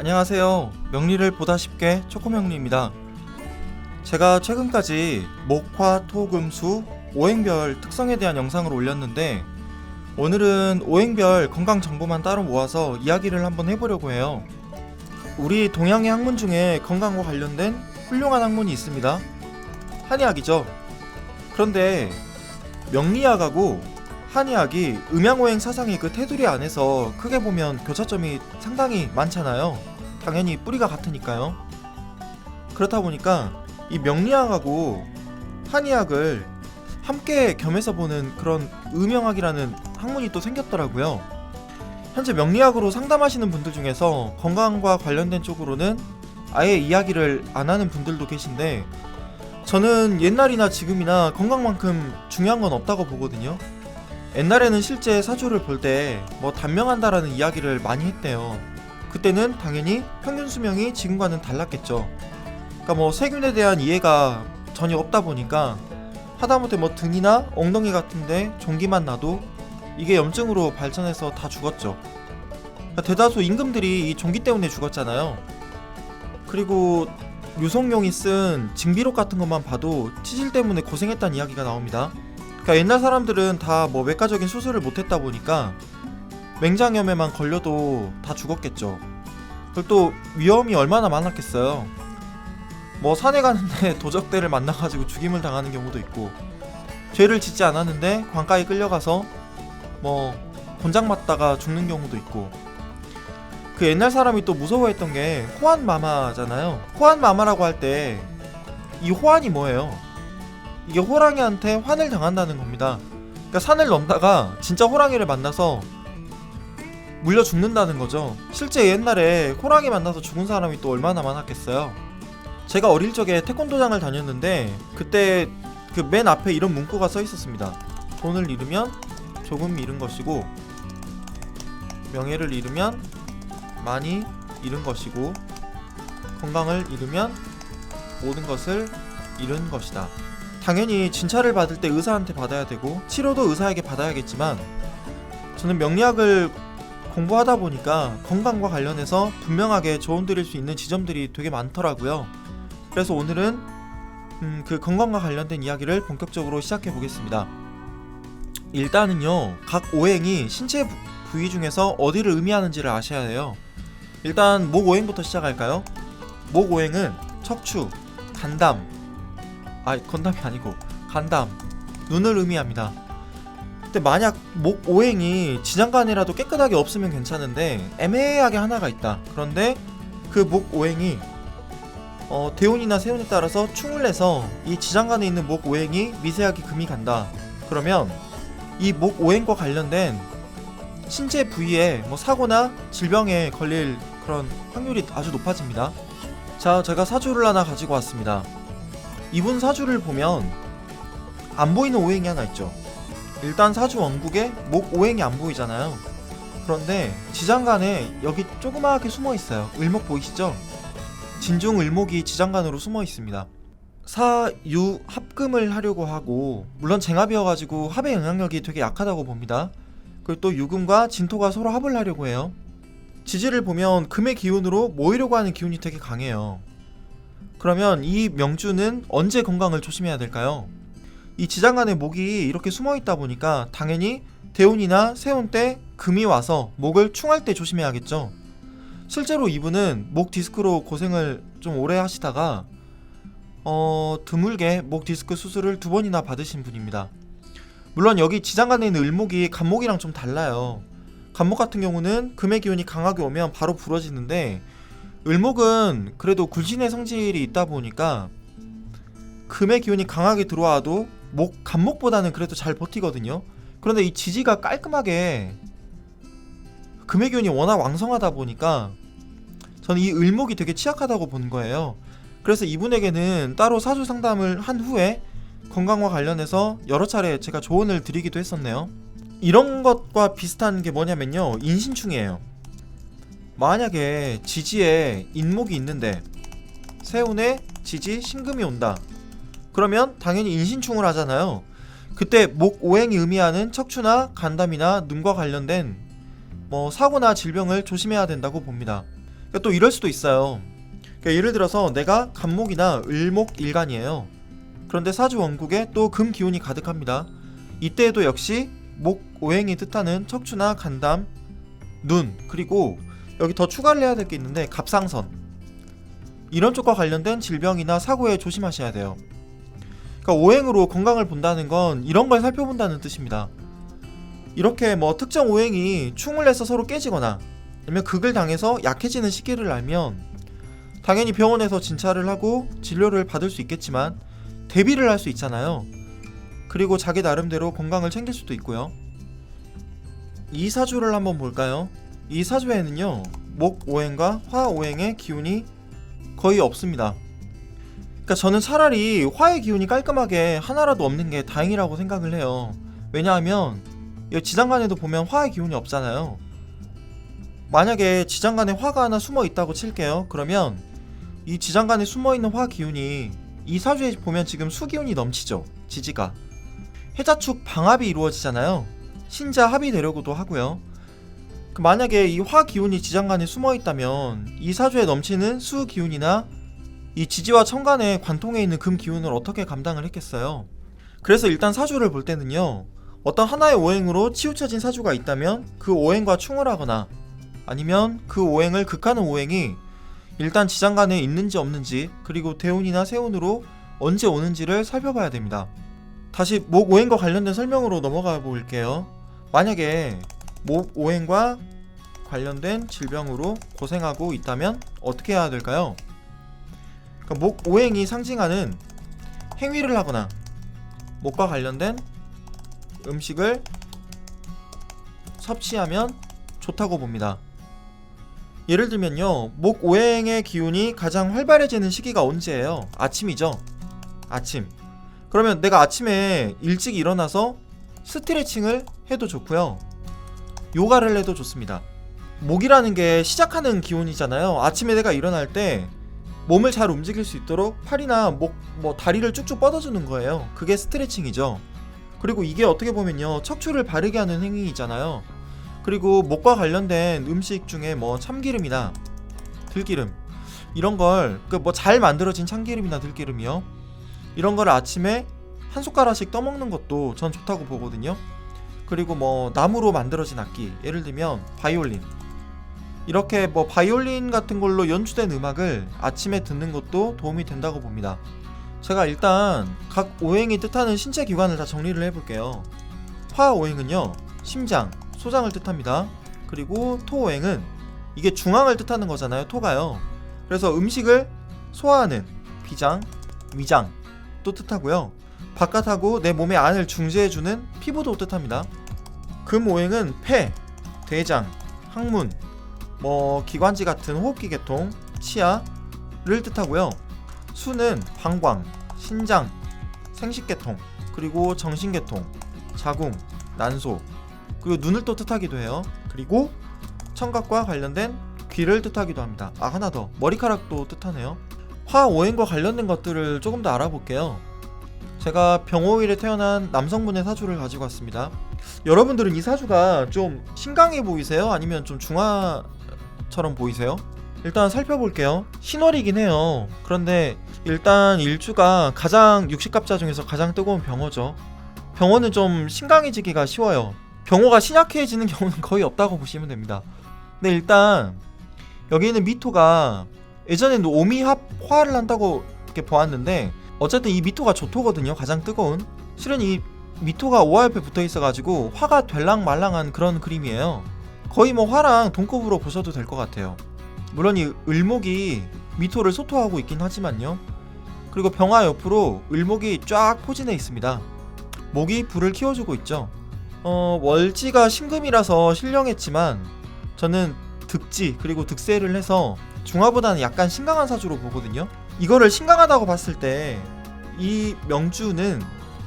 안녕하세요. 명리를 보다 쉽게 초코명리입니다. 제가 최근까지 목화, 토, 금, 수, 오행별 특성에 대한 영상을 올렸는데 오늘은 오행별 건강 정보만 따로 모아서 이야기를 한번 해보려고 해요. 우리 동양의 학문 중에 건강과 관련된 훌륭한 학문이 있습니다. 한의학이죠. 그런데 명리학하고 한의학이 음양오행 사상의 그 테두리 안에서 크게 보면 교차점이 상당히 많잖아요. 당연히 뿌리가 같으니까요. 그렇다 보니까 이 명리학하고 한의학을 함께 겸해서 보는 그런 음영학이라는 학문이 또 생겼더라고요. 현재 명리학으로 상담하시는 분들 중에서 건강과 관련된 쪽으로는 아예 이야기를 안 하는 분들도 계신데 저는 옛날이나 지금이나 건강만큼 중요한 건 없다고 보거든요. 옛날에는 실제 사주를 볼 때 뭐 단명한다라는 이야기를 많이 했대요. 그때는 당연히 평균 수명이 지금과는 달랐겠죠. 그러니까 뭐 세균에 대한 이해가 전혀 없다 보니까 하다못해 뭐 등이나 엉덩이 같은데 종기만 나도 이게 염증으로 발전해서 다 죽었죠. 그러니까 대다수 임금들이 이 종기 때문에 죽었잖아요. 그리고 유성룡이 쓴 징비록 같은 것만 봐도 치질 때문에 고생했다는 이야기가 나옵니다. 그러니까 옛날 사람들은 다 뭐 외과적인 수술을 못했다 보니까 맹장염에만 걸려도 다 죽었겠죠. 그리고 또 위험이 얼마나 많았겠어요. 뭐 산에 가는데 도적대를 만나가지고 죽임을 당하는 경우도 있고 죄를 짓지 않았는데 관가에 끌려가서 뭐 곤장 맞다가 죽는 경우도 있고 그 옛날 사람이 또 무서워했던 게 호환 마마잖아요. 호환 마마라고 할 때 이 호환이 뭐예요? 이게 호랑이한테 환을 당한다는 겁니다. 그러니까 산을 넘다가 진짜 호랑이를 만나서 물려 죽는다는 거죠. 실제 옛날에 호랑이 만나서 죽은 사람이 또 얼마나 많았겠어요. 제가 어릴 적에 태권도장을 다녔는데 그때 그 맨 앞에 이런 문구가 써 있었습니다. 돈을 잃으면 조금 잃은 것이고 명예를 잃으면 많이 잃은 것이고 건강을 잃으면 모든 것을 잃은 것이다. 당연히 진찰을 받을 때 의사한테 받아야 되고 치료도 의사에게 받아야겠지만 저는 명리학을 공부하다 보니까 건강과 관련해서 분명하게 조언 드릴 수 있는 지점들이 되게 많더라고요. 그래서 오늘은 음, 그 건강과 관련된 이야기를 본격적으로 시작해 보겠습니다. 일단은요, 각 오행이 신체 부- 부위 중에서 어디를 의미하는지를 아셔야 해요. 일단 목 오행부터 시작할까요? 목 오행은 척추, 간담, 아 건담이 아니고 간담, 눈을 의미합니다. 근데 만약 목 오행이 지장간이라도 깨끗하게 없으면 괜찮은데 애매하게 하나가 있다. 그런데 그 목 오행이 어, 대운이나 세운에 따라서 충을 내서 이 지장간에 있는 목 오행이 미세하게 금이 간다. 그러면 이 목 오행과 관련된 신체 부위에 뭐 사고나 질병에 걸릴 그런 확률이 아주 높아집니다. 자, 제가 사주를 하나 가지고 왔습니다. 이분 사주를 보면 안 보이는 오행이 하나 있죠. 일단 사주 원국에 목 오행이 안 보이잖아요. 그런데 지장간에 여기 조그맣게 숨어 있어요. 을목 보이시죠? 진중 을목이 지장간으로 숨어 있습니다. 사유 합금을 하려고 하고 물론 쟁합이어가지고 합의 영향력이 되게 약하다고 봅니다. 그리고 또 유금과 진토가 서로 합을 하려고 해요. 지지를 보면 금의 기운으로 모이려고 하는 기운이 되게 강해요. 그러면 이 명주는 언제 건강을 조심해야 될까요? 이 지장간에 목이 이렇게 숨어 있다 보니까 당연히 대운이나 세운 때 금이 와서 목을 충할 때 조심해야겠죠. 실제로 이분은 목 디스크로 고생을 좀 오래 하시다가 어 드물게 목 디스크 수술을 두 번이나 받으신 분입니다. 물론 여기 지장간에 있는 을목이 간목이랑 좀 달라요. 간목 같은 경우는 금의 기운이 강하게 오면 바로 부러지는데 을목은 그래도 굴신의 성질이 있다 보니까 금의 기운이 강하게 들어와도 목 간목보다는 그래도 잘 버티거든요. 그런데 이 지지가 깔끔하게 금의 기운이 워낙 왕성하다 보니까 저는 이 을목이 되게 취약하다고 본 거예요. 그래서 이분에게는 따로 사주 상담을 한 후에 건강과 관련해서 여러 차례 제가 조언을 드리기도 했었네요. 이런 것과 비슷한 게 뭐냐면요. 인신충이에요. 만약에 지지에 인목이 있는데 세운에 지지 신금이 온다. 그러면 당연히 인신충을 하잖아요. 그때 목 오행이 의미하는 척추나 간담이나 눈과 관련된 뭐 사고나 질병을 조심해야 된다고 봅니다. 그러니까 또 이럴 수도 있어요. 그러니까 예를 들어서 내가 간목이나 을목 일간이에요. 그런데 사주 원국에 또 금 기운이 가득합니다. 이때에도 역시 목 오행이 뜻하는 척추나 간담, 눈 그리고 여기 더 추가를 해야 될 게 있는데 갑상선 이런 쪽과 관련된 질병이나 사고에 조심하셔야 돼요. 그러니까 오행으로 건강을 본다는 건 이런 걸 살펴본다는 뜻입니다. 이렇게 뭐 특정 오행이 충을 내서 서로 깨지거나 아니면 극을 당해서 약해지는 시기를 알면 당연히 병원에서 진찰을 하고 진료를 받을 수 있겠지만 대비를 할 수 있잖아요. 그리고 자기 나름대로 건강을 챙길 수도 있고요. 이 사주를 한번 볼까요? 이 사주에는요 목 오행과 화 오행의 기운이 거의 없습니다. 그러니까 저는 차라리 화의 기운이 깔끔하게 하나라도 없는 게 다행이라고 생각을 해요. 왜냐하면 이 지장간에도 보면 화의 기운이 없잖아요. 만약에 지장간에 화가 하나 숨어 있다고 칠게요. 그러면 이 지장간에 숨어 있는 화 기운이 이 사주에 보면 지금 수 기운이 넘치죠. 지지가 해자축 방합이 이루어지잖아요. 신자 합이 되려고도 하고요. 그 만약에 이 화 기운이 지장간에 숨어 있다면 이 사주에 넘치는 수 기운이나 이 지지와 천간에 관통해 있는 금 기운을 어떻게 감당을 했겠어요? 그래서 일단 사주를 볼 때는요. 어떤 하나의 오행으로 치우쳐진 사주가 있다면 그 오행과 충을 하거나 아니면 그 오행을 극하는 오행이 일단 지장간에 있는지 없는지 그리고 대운이나 세운으로 언제 오는지를 살펴봐야 됩니다. 다시 목 오행과 관련된 설명으로 넘어가 볼게요. 만약에 목 오행과 관련된 질병으로 고생하고 있다면 어떻게 해야 될까요? 그러니까 목 오행이 상징하는 행위를 하거나 목과 관련된 음식을 섭취하면 좋다고 봅니다. 예를 들면요, 목 오행의 기운이 가장 활발해지는 시기가 언제예요? 아침이죠. 아침. 그러면 내가 아침에 일찍 일어나서 스트레칭을 해도 좋고요. 요가를 해도 좋습니다. 목이라는 게 시작하는 기운이잖아요. 아침에 내가 일어날 때 몸을 잘 움직일 수 있도록 팔이나 목, 뭐 다리를 쭉쭉 뻗어주는 거예요. 그게 스트레칭이죠. 그리고 이게 어떻게 보면요, 척추를 바르게 하는 행위이잖아요. 그리고 목과 관련된 음식 중에 뭐 참기름이나 들기름 이런 걸 그 뭐 잘 만들어진 참기름이나 들기름이요. 이런 걸 아침에 한 숟가락씩 떠먹는 것도 전 좋다고 보거든요. 그리고 뭐 나무로 만들어진 악기 예를 들면 바이올린 이렇게 뭐 바이올린 같은 걸로 연주된 음악을 아침에 듣는 것도 도움이 된다고 봅니다. 제가 일단 각 오행이 뜻하는 신체 기관을 다 정리를 해볼게요. 화 오행은요 심장, 소장을 뜻합니다. 그리고 토 오행은 이게 중앙을 뜻하는 거잖아요. 토가요. 그래서 음식을 소화하는 비장, 위장 또 뜻하고요. 바깥하고 내 몸의 안을 중재해주는 피부도 뜻합니다. 금 오행은 폐, 대장, 항문, 뭐 기관지 같은 호흡기 계통, 치아를 뜻하고요. 수는 방광, 신장, 생식계통, 그리고 정신계통, 자궁, 난소, 그리고 눈을 또 뜻하기도 해요. 그리고 청각과 관련된 귀를 뜻하기도 합니다. 아 하나 더 머리카락도 뜻하네요. 화 오행과 관련된 것들을 조금 더 알아볼게요. 제가 병호일에 태어난 남성분의 사주를 가지고 왔습니다. 여러분들은 이 사주가 좀 신강해 보이세요? 아니면 좀 중화처럼 보이세요? 일단 살펴볼게요. 신월이긴 해요. 그런데 일단 일주가 가장 육식갑자 중에서 가장 뜨거운 병호죠. 병호는 좀 신강해지기가 쉬워요. 병호가 신약해지는 경우는 거의 없다고 보시면 됩니다. 근데 일단 여기 있는 미토가 예전에는 오미합 화를 한다고 이렇게 보았는데 어쨌든 이 미토가 조토거든요. 가장 뜨거운. 실은 이 미토가 5화 옆에 붙어 있어가지고 화가 될랑말랑한 그런 그림이에요. 거의 뭐 화랑 동급으로 보셔도 될 것 같아요. 물론 이 을목이 미토를 소토하고 있긴 하지만요. 그리고 병화 옆으로 을목이 쫙 포진해 있습니다. 목이 불을 키워주고 있죠. 어, 월지가 신금이라서 신령했지만 저는 득지 그리고 득세를 해서 중화보다는 약간 신강한 사주로 보거든요. 이거를 신강하다고 봤을 때 이 명주는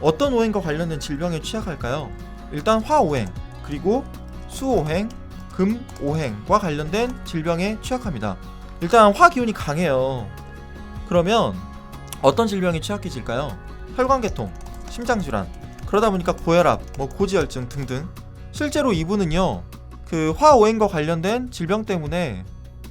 어떤 오행과 관련된 질병에 취약할까요? 일단 화오행 그리고 수오행, 금오행과 관련된 질병에 취약합니다. 일단 화 기운이 강해요. 그러면 어떤 질병이 취약해질까요? 혈관계통, 심장질환, 그러다 보니까 고혈압, 뭐 고지혈증 등등. 실제로 이분은요, 그 화오행과 관련된 질병 때문에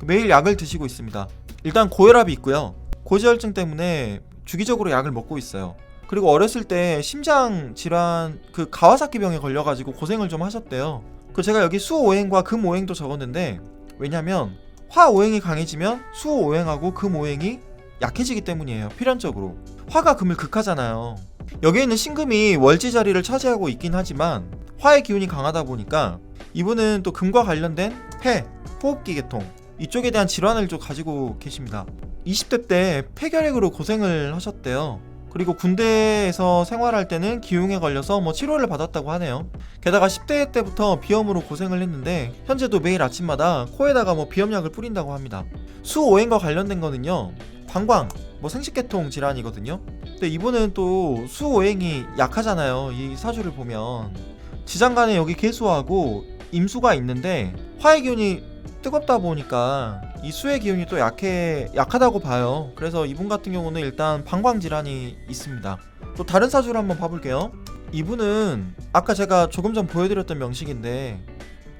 매일 약을 드시고 있습니다. 일단 고혈압이 있고요. 고지혈증 때문에 주기적으로 약을 먹고 있어요. 그리고 어렸을 때 심장 질환 그 가와사키 병에 걸려가지고 고생을 좀 하셨대요. 그 제가 여기 수오행과 금오행도 적었는데 왜냐면 화오행이 강해지면 수오행하고 금오행이 약해지기 때문이에요. 필연적으로 화가 금을 극하잖아요. 여기에 있는 신금이 월지 자리를 차지하고 있긴 하지만 화의 기운이 강하다 보니까 이분은 또 금과 관련된 폐, 호흡기 계통 이쪽에 대한 질환을 좀 가지고 계십니다. 20대 때 폐결핵으로 고생을 하셨대요. 그리고 군대에서 생활할 때는 기흉에 걸려서 뭐 치료를 받았다고 하네요. 게다가 10대 때부터 비염으로 고생을 했는데 현재도 매일 아침마다 코에다가 뭐 비염약을 뿌린다고 합니다. 수오행과 관련된 거는요. 방광, 뭐 생식계통 질환이거든요. 근데 이분은 또 수오행이 약하잖아요. 이 사주를 보면 지장간에 여기 개수하고 임수가 있는데 기운이 뜨겁다 보니까 이 수의 기운이 또 약해 약하다고 봐요. 그래서 이분 같은 경우는 일단 방광 질환이 있습니다. 또 다른 사주를 한번 봐볼게요. 이분은 아까 제가 조금 전 보여드렸던 명식인데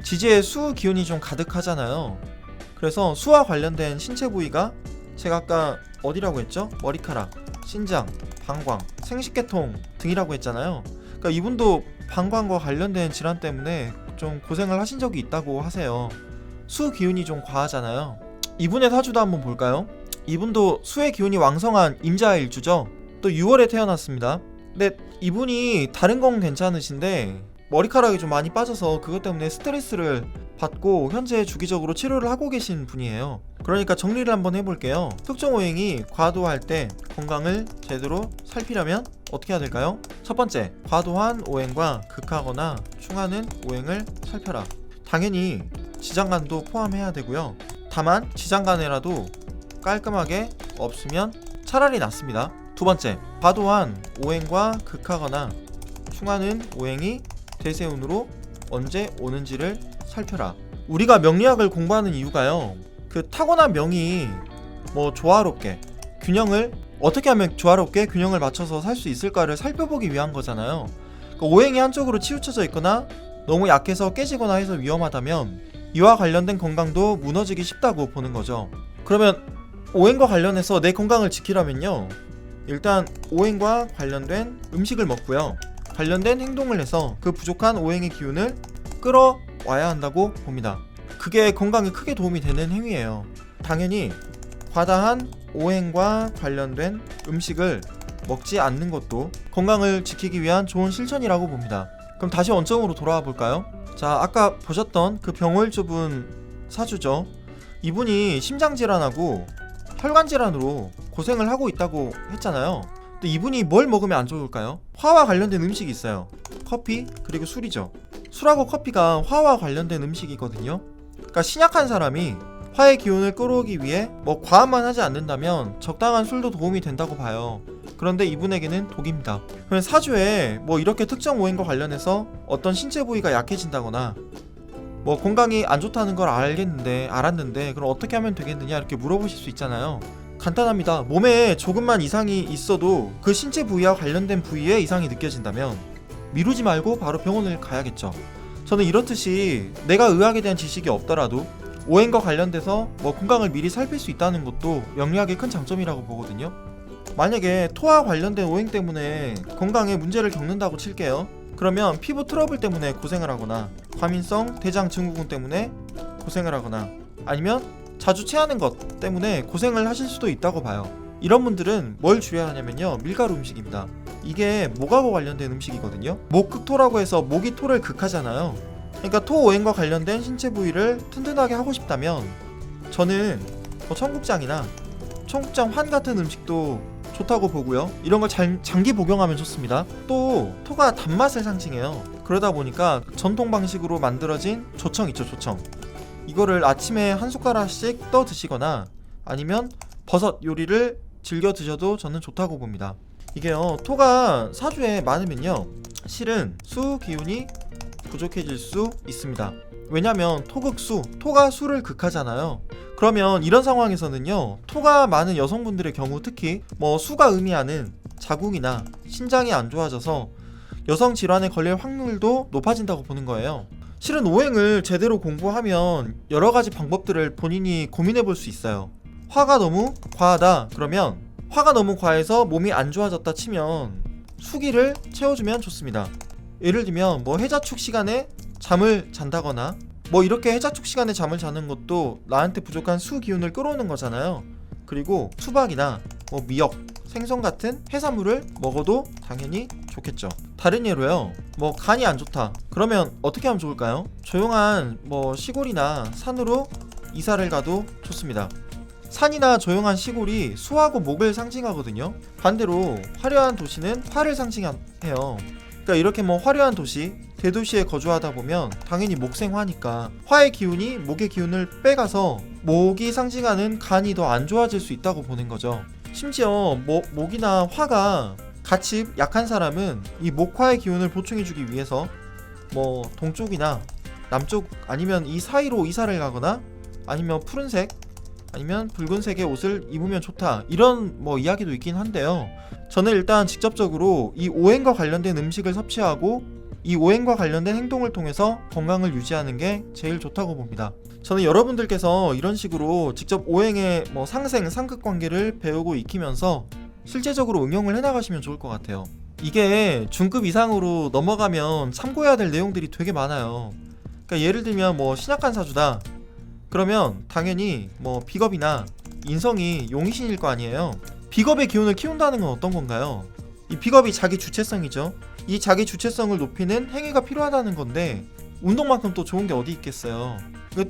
지지에 수 기운이 좀 가득하잖아요. 그래서 수와 관련된 신체 부위가 제가 아까 어디라고 했죠? 머리카락, 신장, 방광, 생식계통 등이라고 했잖아요. 그러니까 이분도 방광과 관련된 질환 때문에 좀 고생을 하신 적이 있다고 하세요. 수 기운이 좀 과하잖아요. 이분의 사주도 한번 볼까요? 이분도 수의 기운이 왕성한 임자 일주죠. 또 6월에 태어났습니다. 근데 이분이 다른 건 괜찮으신데 머리카락이 좀 많이 빠져서 그것 때문에 스트레스를 받고 현재 주기적으로 치료를 하고 계신 분이에요. 그러니까 정리를 한번 해볼게요. 특정 오행이 과도할 때 건강을 제대로 살피려면 어떻게 해야 될까요? 첫 번째, 과도한 오행과 극하거나 충하는 오행을 살펴라. 당연히 지장간도 포함해야 되고요. 다만 지장간에라도 깔끔하게 없으면 차라리 낫습니다. 두 번째, 과도한 오행과 극하거나 충하는 오행이 대세운으로 언제 오는지를 살펴라. 우리가 명리학을 공부하는 이유가요. 그 타고난 명이 뭐 조화롭게 균형을 어떻게 하면 조화롭게 균형을 맞춰서 살 수 있을까를 살펴보기 위한 거잖아요. 그 오행이 한쪽으로 치우쳐져 있거나 너무 약해서 깨지거나 해서 위험하다면 이와 관련된 건강도 무너지기 쉽다고 보는 거죠. 그러면 오행과 관련해서 내 건강을 지키려면요. 일단 오행과 관련된 음식을 먹고요. 관련된 행동을 해서 그 부족한 오행의 기운을 끌어와야 한다고 봅니다. 그게 건강에 크게 도움이 되는 행위예요. 당연히 과다한 오행과 관련된 음식을 먹지 않는 것도 건강을 지키기 위한 좋은 실천이라고 봅니다. 그럼 다시 원점으로 돌아와 볼까요? 자, 아까 보셨던 그 병월주분 사주죠. 이분이 심장질환하고 혈관질환으로 고생을 하고 있다고 했잖아요. 근데 이분이 뭘 먹으면 안 좋을까요? 화와 관련된 음식이 있어요. 커피 그리고 술이죠. 술하고 커피가 화와 관련된 음식이거든요. 그러니까 신약한 사람이 화의 기운을 끌어오기 위해 뭐 과음만 하지 않는다면 적당한 술도 도움이 된다고 봐요. 그런데 이분에게는 독입니다. 그러면 사주에 뭐 이렇게 특정 오행과 관련해서 어떤 신체 부위가 약해진다거나 뭐 건강이 안 좋다는 걸 알겠는데 알았는데 그럼 어떻게 하면 되겠느냐 이렇게 물어보실 수 있잖아요. 간단합니다. 몸에 조금만 이상이 있어도 그 신체 부위와 관련된 부위에 이상이 느껴진다면 미루지 말고 바로 병원을 가야겠죠. 저는 이렇듯이 내가 의학에 대한 지식이 없더라도 오행과 관련돼서 뭐 건강을 미리 살필 수 있다는 것도 명리학의 큰 장점이라고 보거든요. 만약에 토와 관련된 오행 때문에 건강에 문제를 겪는다고 칠게요. 그러면 피부 트러블 때문에 고생을 하거나 과민성 대장 증후군 때문에 고생을 하거나 아니면 자주 체하는 것 때문에 고생을 하실 수도 있다고 봐요. 이런 분들은 뭘 줄여야 하냐면요. 밀가루 음식입니다. 이게 목하고 관련된 음식이거든요. 목극토라고 해서 목이 토를 극하잖아요. 그러니까 토 오행과 관련된 신체 부위를 튼튼하게 하고 싶다면 저는 뭐 청국장이나 청국장 환 같은 음식도 좋다고 보고요. 이런 걸 장, 장기 복용하면 좋습니다. 또 토가 단맛을 상징해요. 그러다 보니까 전통 방식으로 만들어진 조청 있죠, 조청. 이거를 아침에 한 숟가락씩 떠 드시거나 아니면 버섯 요리를 즐겨 드셔도 저는 좋다고 봅니다. 이게요, 토가 사주에 많으면요, 실은 수 기운이 부족해질 수 있습니다. 왜냐면 토극수, 토가 수를 극하잖아요. 그러면 이런 상황에서는요, 토가 많은 여성분들의 경우 특히 뭐 수가 의미하는 자궁이나 신장이 안 좋아져서 여성 질환에 걸릴 확률도 높아진다고 보는 거예요. 실은 오행을 제대로 공부하면 여러 가지 방법들을 본인이 고민해 볼 수 있어요. 화가 너무 과하다 그러면 화가 너무 과해서 몸이 안 좋아졌다 치면 수기를 채워주면 좋습니다. 예를 들면 뭐 해자축 시간에 잠을 잔다거나 뭐 이렇게 해자축 시간에 잠을 자는 것도 나한테 부족한 수 기운을 끌어오는 거잖아요. 그리고 수박이나 뭐 미역, 생선 같은 해산물을 먹어도 당연히 좋겠죠. 다른 예로요. 뭐 간이 안 좋다. 그러면 어떻게 하면 좋을까요? 조용한 뭐 시골이나 산으로 이사를 가도 좋습니다. 산이나 조용한 시골이 수하고 목을 상징하거든요. 반대로 화려한 도시는 화를 상징해요. 그러니까 이렇게 뭐 화려한 도시, 대도시에 거주하다 보면 당연히 목생화니까 화의 기운이 목의 기운을 빼가서 목이 상징하는 간이 더 안 좋아질 수 있다고 보는 거죠. 심지어 목, 목이나 화가 같이 약한 사람은 이 목화의 기운을 보충해주기 위해서 뭐 동쪽이나 남쪽 아니면 이 사이로 이사를 가거나 아니면 푸른색 아니면 붉은색의 옷을 입으면 좋다 이런 뭐 이야기도 있긴 한데요. 저는 일단 직접적으로 이 오행과 관련된 음식을 섭취하고 이 오행과 관련된 행동을 통해서 건강을 유지하는 게 제일 좋다고 봅니다. 저는 여러분들께서 이런 식으로 직접 오행의 뭐 상생, 상극 관계를 배우고 익히면서 실제적으로 응용을 해나가시면 좋을 것 같아요. 이게 중급 이상으로 넘어가면 참고해야 될 내용들이 되게 많아요. 그러니까 예를 들면 뭐 신약한 사주다. 그러면 당연히 뭐 비겁이나 인성이 용신일 거 아니에요. 비겁의 기운을 키운다는 건 어떤 건가요? 이 비겁이 자기 주체성이죠. 이 자기 주체성을 높이는 행위가 필요하다는 건데 운동만큼 또 좋은 게 어디 있겠어요.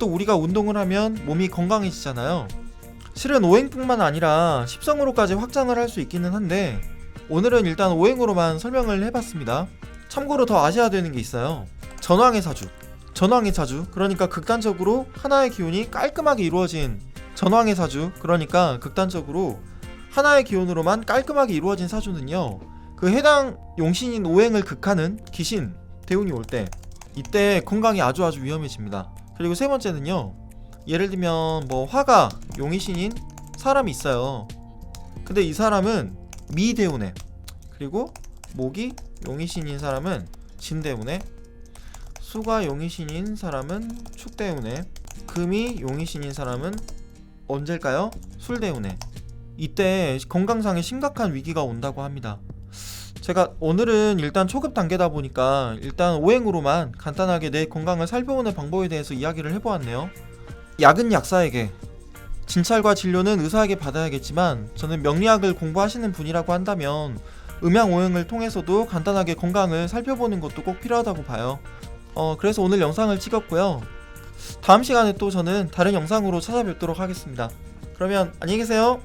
또 우리가 운동을 하면 몸이 건강해지잖아요. 실은 오행뿐만 아니라 십성으로까지 확장을 할 수 있기는 한데 오늘은 일단 오행으로만 설명을 해봤습니다. 참고로 더 아셔야 되는 게 있어요. 전왕의 사주. 전왕의 사주. 그러니까 극단적으로 하나의 기운이 깔끔하게 이루어진 전왕의 사주. 그러니까 극단적으로 하나의 기운으로만 깔끔하게 이루어진 사주는요. 그 해당 용신인 오행을 극하는 귀신 대운이 올 때 이때 건강이 아주 아주 위험해집니다. 그리고 세 번째는요. 예를 들면 뭐 화가 용의신인 사람이 있어요. 근데 이 사람은 미대운에 그리고 목이 용의신인 사람은 진대운에 수가 용의신인 사람은 축대운에 금이 용의신인 사람은 언제일까요? 술대운에 이때 건강상에 심각한 위기가 온다고 합니다. 제가 오늘은 일단 초급 단계다 보니까 일단 오행으로만 간단하게 내 건강을 살펴보는 방법에 대해서 이야기를 해보았네요. 약은 약사에게, 진찰과 진료는 의사에게 받아야겠지만 저는 명리학을 공부하시는 분이라고 한다면 음양 오행을 통해서도 간단하게 건강을 살펴보는 것도 꼭 필요하다고 봐요. 어, 그래서 오늘 영상을 찍었고요. 다음 시간에 또 저는 다른 영상으로 찾아뵙도록 하겠습니다. 그러면 안녕히 계세요.